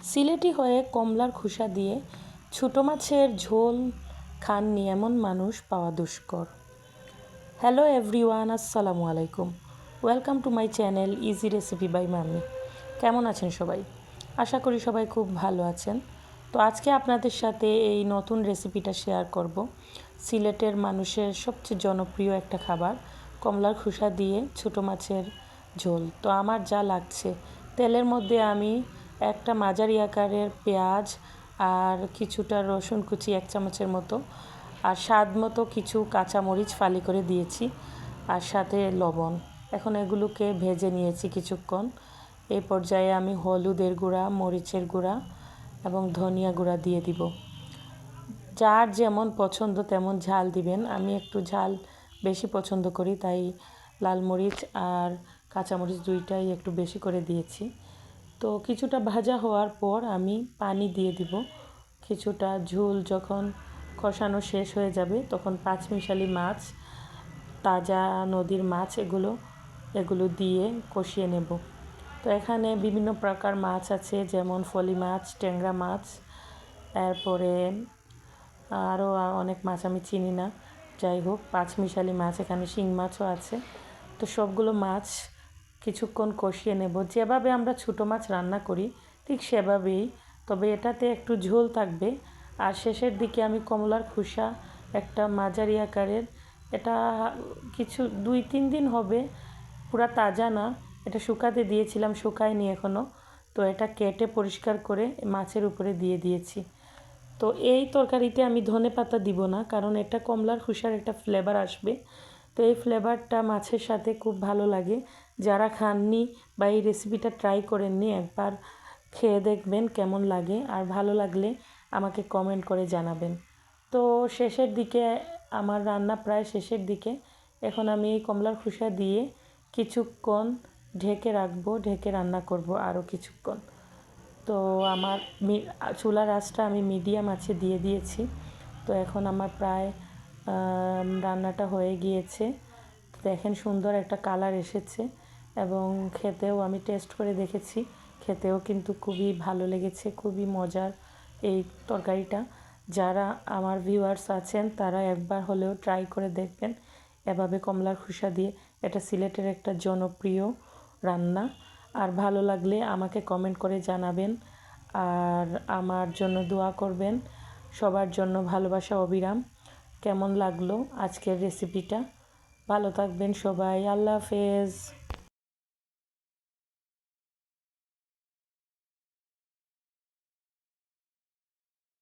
সিলেটি হয়ে কমলার খোসা দিয়ে ছোটো মাছের ঝোল খাননি এমন মানুষ পাওয়া দুষ্কর। হ্যালো এভরিওয়ান আসসালামু আলাইকুম। Welcome to my channel easy recipe by Mami কেমন আছেন সবাই? আশা করি সবাই খুব ভালো আছেন। তো আজকে আপনাদের সাথে এই নতুন রেসিপিটা শেয়ার করব। সিলেটের মানুষের সবচেয়ে জনপ্রিয় একটা খাবার, কমলার খোসা দিয়ে ছোটো মাছের ঝোল। তো আমার যা লাগছে, তেলের মধ্যে আমি একটা মাঝারি আকারের পেঁয়াজ আর কিছুটা রসুন কুচি এক চামচের মতো। আর স্বাদ মতো কিছু কাঁচামরিচ ফালি করে দিয়েছি আর সাথে লবণ। এখন এগুলোকে ভেজে নিয়েছি কিছুক্ষণ। এই পর্যায়ে আমি হলুদের গুঁড়া, মরিচের গুঁড়া এবং ধনিয়া গুঁড়া দিয়ে দিব। যার যেমন পছন্দ তেমন ঝাল দিবেন। আমি একটু ঝাল বেশি পছন্দ করি, তাই লাল মরিচ আর কাঁচামরিচ দুইটাই একটু বেশি করে দিয়েছি। তো কিছুটা ভাজা হওয়ার পর আমি পানি দিয়ে দিব। কিছুটা ঝোল যখন কষানো শেষ হয়ে যাবে, তখন পাঁচমিশালি মাছ, তাজা নদীর মাছ এগুলো এগুলো দিয়ে কষিয়ে নেব। তো এখানে বিভিন্ন প্রকার মাছ আছে, যেমন ফলি মাছ, ট্যাংরা মাছ এরপরে আরও অনেক মাছ আমি চিনি না। যাই হোক, পাঁচমিশালি মাছ, এখানে শিং মাছও আছে। তো সবগুলো মাছ কিছুক্ষণ কষিয়ে নেব। যেভাবে আমরা ছোটো মাছ রান্না করি, ঠিক সেভাবেই। তবে এটাতে একটু ঝোল থাকবে। আর শেষের দিকে আমি কমলার খোসা, একটা মাঝারি আকারের, এটা কিছু দুই তিন দিন হবে, পুরা তাজা না। এটা শুকাতে দিয়েছিলাম, শুকায়নি এখনও তো এটা কেটে পরিষ্কার করে মাছের উপরে দিয়ে দিয়েছি। তো এই তরকারিতে আমি ধনে পাতা দিব না, কারণ এটা কমলার খোসার একটা ফ্লেভার আসবে। তো এই ফ্লেভারটা মাছের সাথে খুব ভালো লাগে। যারা খাননি বা এই রেসিপিটা ট্রাই করেননি, একবার খেয়ে দেখবেন কেমন লাগে। আর ভালো লাগলে আমাকে কমেন্ট করে জানাবেন। তো শেষের দিকে, আমার রান্না প্রায় শেষের দিকে। এখন আমি এই কমলার খোসা দিয়ে কিছুক্ষণ ঢেকে রাখব, ঢেকে রান্না করব আরও কিছুক্ষণ। তো আমার চুলার আঁচটা আমি মিডিয়াম আছে দিয়ে দিয়েছি। তো এখন আমার প্রায় রান্নাটা হয়ে গিয়েছে। দেখেন সুন্দর একটা কালার এসেছে এবং খেতেও আমি টেস্ট করে দেখেছি। খেতেও কিন্তু খুবই ভালো লেগেছে, খুবই মজার এই তরকারিটা। যারা আমার ভিউয়ার্স আছেন, তারা একবার হলেও ট্রাই করে দেখবেন। এভাবে কমলার খোসা দিয়ে, এটা সিলেটের একটা জনপ্রিয় রান্না। আর ভালো লাগলে আমাকে কমেন্ট করে জানাবেন। আর আমার জন্য দোয়া করবেন। সবার জন্য ভালোবাসা, অবিরাম। কেমন লাগল আজকের রেসিপিটা ভালো থাকবেন সবাই আল্লাহ হাফেজ।